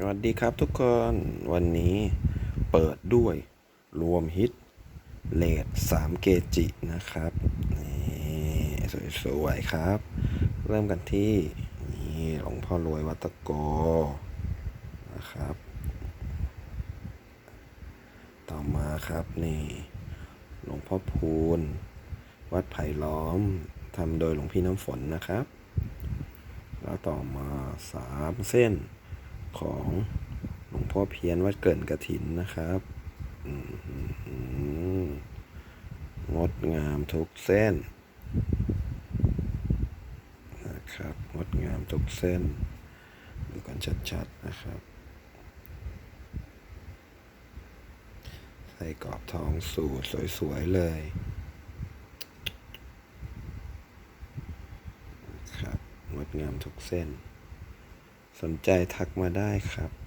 สวัสดีครับทุกคนวันนี้เปิดด้วยรวมฮิตเลด3เกจินะครับนี่สวยๆครับ เริ่มกันที่นี่หลวงพ่อรวยวัดตะโกนะครับ ต่อมาครับนี่หลวงพ่อพูน วัดไผ่ล้อมทำโดยหลวงพี่น้ำฝนนะครับ แล้วต่อมาสามเส้น ของหลวงพ่อเพียนวัดเกินกระถินนะครับงดงามทุกเส้นนะครับงดงามทุกเส้น ดูกันชัดๆนะครับ ใส่กรอบทองสูตรสวยๆเลยครับงดงามทุกเส้น สนใจทักมาได้ครับ